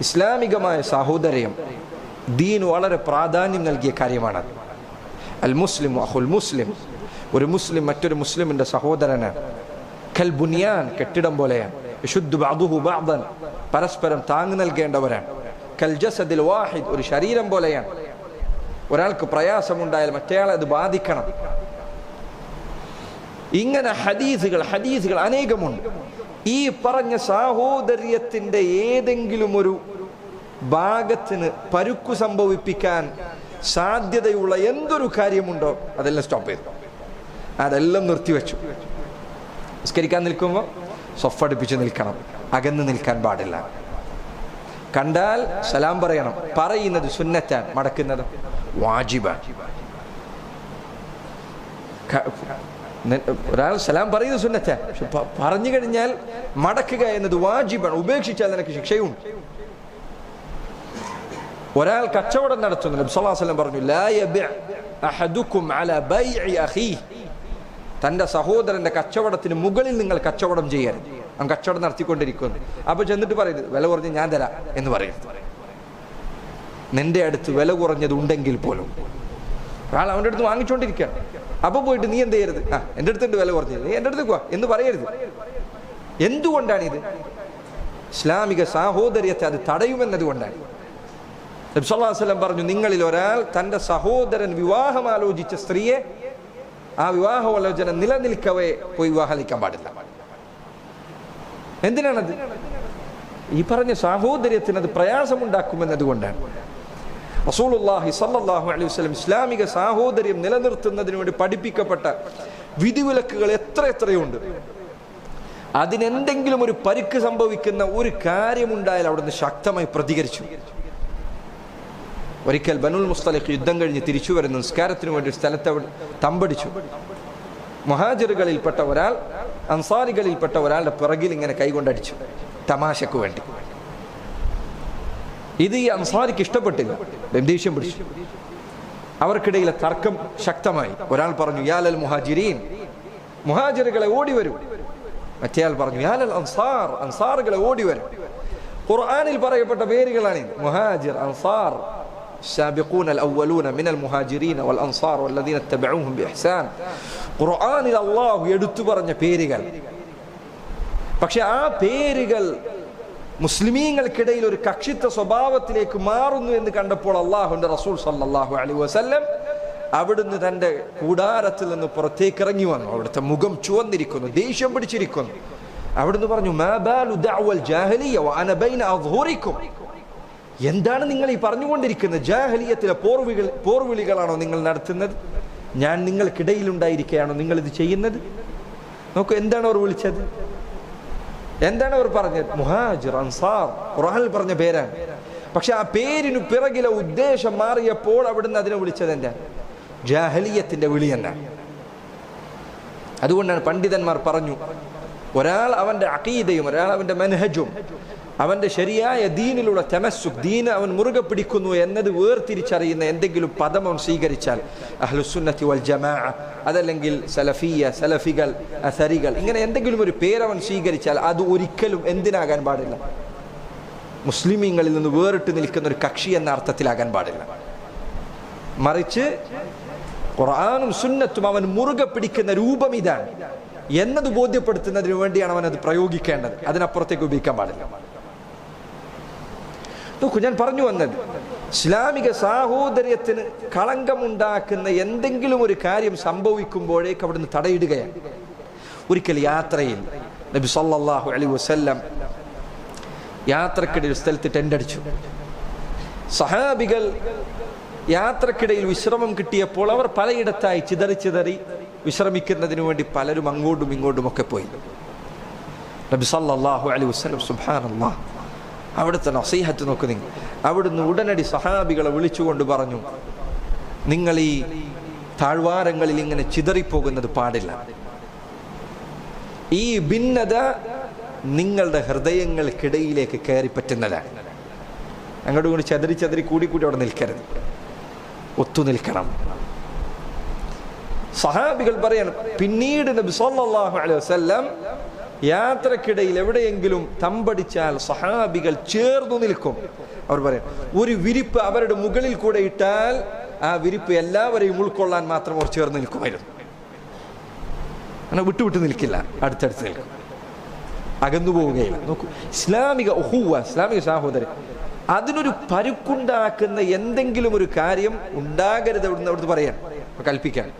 ഇസ്ലാമികമായ സാഹോദര്യം ദീൻ വളരെ പ്രാധാന്യം നൽകിയ കാര്യമാണ്. അൽ മുസ്ലിം അഹുൽ മുസ്ലിം. ഒരു മുസ്ലിം മറ്റൊരു മുസ്ലിമിന്റെ സഹോദരന് കൽ ബുനിയാൻ കെട്ടിടം പോലെയാണ്. പരസ്പരം താങ്ങ് നൽകേണ്ടവരാണ്. കൽ ജസദിൽ വാഹിദ് ഒരു ശരീരം പോലെയാണ്. ഒരാൾക്ക് പ്രയാസമുണ്ടായാൽ മറ്റേയാളെ അത് ബാധിക്കണം. ഇങ്ങനെ ഹദീസുകൾ ഹദീസുകൾ അനേകമുണ്ട്. ഈ പറഞ്ഞ സാഹോദര്യത്തിന്റെ ഏതെങ്കിലും ഒരു ഭാഗത്തിന് പരുക്കു സംഭവിപ്പിക്കാൻ സാധ്യതയുള്ള എന്തൊരു കാര്യമുണ്ടോ? അതെല്ലാം സ്റ്റോപ്പ് ചെയ്തു. അതെല്ലാം നിർത്തിവെച്ചു. നിസ്കരിക്കാൻ നിൽക്കുമ്പോൾ സൊഫടിപ്പിച്ച് നിൽക്കണം. അകന്ന് നിൽക്കാൻ പാടില്ല. കണ്ടാൽ സലാം പറയണം. പറയുന്നത് സുന്നറ്റാൻ മടക്കുന്നത് വാജിബാൻ ഒരാൾ സലാം പറയുന്നത് സുന്നത്ത. പക്ഷെ പറഞ്ഞു കഴിഞ്ഞാൽ മടക്കുക എന്നത് വാജിബാണ്. ഉപേക്ഷിച്ചാൽ നിനക്ക് ശിക്ഷയുണ്ട് ഒരാൾ കച്ചവടം നടത്തുന്നു. പറഞ്ഞു തന്റെ സഹോദരന്റെ കച്ചവടത്തിന് മുകളിൽ നിങ്ങൾ കച്ചവടം ചെയ്യരുത്. അവൻ കച്ചവടം നടത്തിക്കൊണ്ടിരിക്കുന്നു. അപ്പൊ ചെന്നിട്ട് പറയരുത് വില കുറഞ്ഞ് ഞാൻ തരാം എന്ന് പറയുന്നു നിന്റെ അടുത്ത് വില കുറഞ്ഞത് ഉണ്ടെങ്കിൽ പോലും ഒരാൾ അവന്റെ അടുത്ത് വാങ്ങിച്ചുകൊണ്ടിരിക്കുക അപ്പൊ പോയിട്ട് നീ എന്ത് ചെയ്യരുത്? ആ എന്റെ അടുത്തുണ്ട് വില കുറഞ്ഞത് നീ എന്റെ അടുത്ത് പോവാ എന്ന് പറയരുത്. എന്തുകൊണ്ടാണ് ഇത്? ഇസ്ലാമിക സാഹോദര്യത്തെ അത് തടയുമെന്നത് കൊണ്ടാണ്. നബി സല്ലല്ലാഹു അലൈഹി വസല്ലം പറഞ്ഞു നിങ്ങളിൽ ഒരാൾ തന്റെ സഹോദരൻ വിവാഹം ആലോചിച്ച സ്ത്രീയെ ആ വിവാഹോലോചന നിലനിൽക്കവേ പോയി വിവാഹലിക്കാൻ പാടില്ല. എന്തിനാണത്? ഈ പറഞ്ഞ സാഹോദര്യത്തിന് അത് പ്രയാസമുണ്ടാക്കുമെന്നത് കൊണ്ടാണ് റസൂലുള്ളാഹി സല്ലല്ലാഹു അലൈഹി വസല്ലം ഇസ്ലാമിക സാഹോദര്യം നിലനിർത്തുന്നതിന് വേണ്ടി പഠിപ്പിക്കപ്പെട്ട വിധിവിലക്കുകൾ എത്ര എത്രയുണ്ട്. അതിനെന്തെങ്കിലും ഒരു പരിക്ക് സംഭവിക്കുന്ന ഒരു കാര്യമുണ്ടായാൽ അവിടുന്ന് ശക്തമായി പ്രതികരിച്ചു. ഒരിക്കൽ ബനുൽ മുസ്തലിഖ് യുദ്ധം കഴിഞ്ഞ് തിരിച്ചു വരുന്ന നിസ്കാരത്തിന് വേണ്ടി സ്ഥലത്ത് തമ്പടിച്ചു. മഹാജറുകളിൽപ്പെട്ട ഒരാൾ അൻസാരികളിൽപ്പെട്ട ഒരാളുടെ പിറകിൽ ഇങ്ങനെ കൈകൊണ്ടടിച്ചു. തമാശക്ക് വേണ്ടി. ഇത് ഈ അൻസാരിക്ക് ഇഷ്ടപ്പെട്ടില്ല ദേഷ്യം പിടിച്ചു അവർക്കിടയിലെ തർക്കം ശക്തമായി ഒരാൾ പറഞ്ഞു യാലൽ മുഹാജിരീൻ മുഹാജിറുകളെ ഓടി വരൂ മറ്റേയാൾ പറഞ്ഞു യാലൽ അൻസാർ അൻസാറുകളെ ഓടി വരും ഖുർആനിൽ പറയപ്പെട്ട പേരുകളാണ് മുഹാജിർ അൻസാർ السابقون الأولون من المهاجرين والأنصار والذين اتبعوهم بإحسان ഖുർആനിൽ അള്ളാഹു എടുത്തു പറഞ്ഞ പേരുകൾ പക്ഷെ ആ പേരുകൾ മുസ്ലിമീങ്ങൾക്കിടയിൽ ഒരു കക്ഷിത്വ സ്വഭാവത്തിലേക്ക് മാറുന്നു എന്ന് കണ്ടപ്പോൾ അള്ളാഹുന്റെ റസൂൽ സല്ലാഹു അലൈഹി വസല്ലം അവിടുന്ന് തന്റെ കൂടാരത്തിൽ നിന്ന് പുറത്തേക്ക് ഇറങ്ങി വന്നു. അവിടുത്തെ മുഖം ചുവന്നിരിക്കുന്നു ദേഷ്യം പിടിച്ചിരിക്കുന്നു. അവിടുന്ന് പറഞ്ഞു. എന്താണ് നിങ്ങൾ ഈ പറഞ്ഞുകൊണ്ടിരിക്കുന്നത് ജാഹലിയത്തിലെ പോർവികൾ പോർവിളികളാണോ നിങ്ങൾ നടത്തുന്നത്? ഞാൻ നിങ്ങൾക്കിടയിലുണ്ടായിരിക്കുകയാണോ നിങ്ങളിത് ചെയ്യുന്നത്? നോക്കൂ എന്താണ് അവർ വിളിച്ചത്? എന്താണ് അവർ പറഞ്ഞത്? മുഹാജിർ അൻസാർ ഖുർആനിൽ പറഞ്ഞ പേരാണ്. പക്ഷെ ആ പേരിനു പിറകിലെ ഉദ്ദേശം മാറിയപ്പോൾ അവിടുന്ന് അതിനെ വിളിച്ചത് എന്താ? ജാഹലിയത്തിന്റെ വിളി എന്നാണ്. അതുകൊണ്ടാണ് പണ്ഡിതന്മാർ പറഞ്ഞു ഒരാൾ അവന്റെ അക്കീതയും ഒരാൾ അവന്റെ മനഹജും അവന്റെ ശരിയായ ദീനിലുള്ള തെമസ്സു ദീന് അവൻ മുറുകെ പിടിക്കുന്നു എന്നത് വേർതിരിച്ചറിയുന്ന എന്തെങ്കിലും പദം അവൻ സ്വീകരിച്ചാൽ അഹ്ലുസുന്നത്തി വൽ ജമാ അതല്ലെങ്കിൽ സലഫിയ സലഫികൾ അസരികൾ ഇങ്ങനെ എന്തെങ്കിലും ഒരു പേരവൻ സ്വീകരിച്ചാൽ അത് ഒരിക്കലും എന്തിനാകാൻ പാടില്ല? മുസ്ലിമീങ്ങളിൽ നിന്ന് വേറിട്ട് നിൽക്കുന്ന ഒരു കക്ഷി എന്ന അർത്ഥത്തിലാകാൻ പാടില്ല. മറിച്ച് ഖുർആാനും സുന്നത്തും അവൻ മുറുകെ പിടിക്കുന്ന രൂപം ഇതാണ്. എന്നത് ബോധ്യപ്പെടുത്തുന്നതിന് വേണ്ടിയാണ് അവൻ അത് പ്രയോഗിക്കേണ്ടത്. അതിനപ്പുറത്തേക്ക് ഉപയോഗിക്കാൻ പാടില്ല. നോക്കൂ ഞാൻ പറഞ്ഞു വന്നത്. ഇസ്ലാമിക സാഹോദര്യത്തിന് കളങ്കമുണ്ടാക്കുന്ന എന്തെങ്കിലും ഒരു കാര്യം സംഭവിക്കുമ്പോഴേക്ക് അവിടുന്ന് തടയിടുകയാണ്. ഒരിക്കൽ യാത്രയിൽ നബി സല്ലാഹു അലി വസ്ല്ലാം യാത്രക്കിടയിൽ സ്ഥലത്ത് ടെന്റ് അടിച്ചു. സഹാബികൾ യാത്രക്കിടയിൽ വിശ്രമം കിട്ടിയപ്പോൾ അവർ പലയിടത്തായി ചിതറി ചിതറി വിശ്രമിക്കുന്നതിന് വേണ്ടി പലരും അങ്ങോട്ടും ഇങ്ങോട്ടും ഒക്കെ പോയി. നബി സല്ലാഹു അലി വസ്ലം സുഹാൻ സുബ്ഹാനല്ലാഹ്. അവിടുത്തെ നസീഹത്ത് നോക്ക് നിങ്ങൾ. അവിടുന്ന് ഉടനടി സഹാബികളെ വിളിച്ചുകൊണ്ട് പറഞ്ഞു നിങ്ങൾ ഈ താഴ്വാരങ്ങളിൽ ഇങ്ങനെ ചിതറിപ്പോകുന്നത് പാടില്ല. ഈ ഭിന്നത നിങ്ങളുടെ ഹൃദയങ്ങൾക്കിടയിലേക്ക് കയറി പറ്റുന്നതാണ് കൂടി ഇങ്ങോട്ട് ചതിരി ചതിരി കൂടി കൂടി അവിടെ നിൽക്കരുത്. ഒത്തു നിൽക്കണം. സഹാബികൾ പറയണം പിന്നീട് നബി അലൈഹി വസല്ലം യാത്രക്കിടയിൽ എവിടെയെങ്കിലും തമ്പടിച്ചാൽ സഹാബികൾ ചേർന്നു നിൽക്കും. അവർ പറയും ഒരു വിരിപ്പ് അവരുടെ മുകളിൽ കൂടെ ഇട്ടാൽ ആ വിരിപ്പ് എല്ലാവരെയും ഉൾക്കൊള്ളാൻ മാത്രം അവർ ചേർന്ന് നിൽക്കുമായിരുന്നു. അങ്ങനെ വിട്ടുവിട്ട് നിൽക്കില്ല അടുത്തടുത്ത് നിൽക്കും. അകന്നു പോവുകയില്ല. നോക്കൂ ഇസ്ലാമിക ഒഹുവ ഇസ്ലാമിക സഹോദരൻ അതിനൊരു പരുക്കുണ്ടാക്കുന്ന എന്തെങ്കിലും ഒരു കാര്യം ഉണ്ടാകരുത് അവിടുന്ന് അവിടുന്ന് പറയാൻ കൽപ്പിക്കാൻ.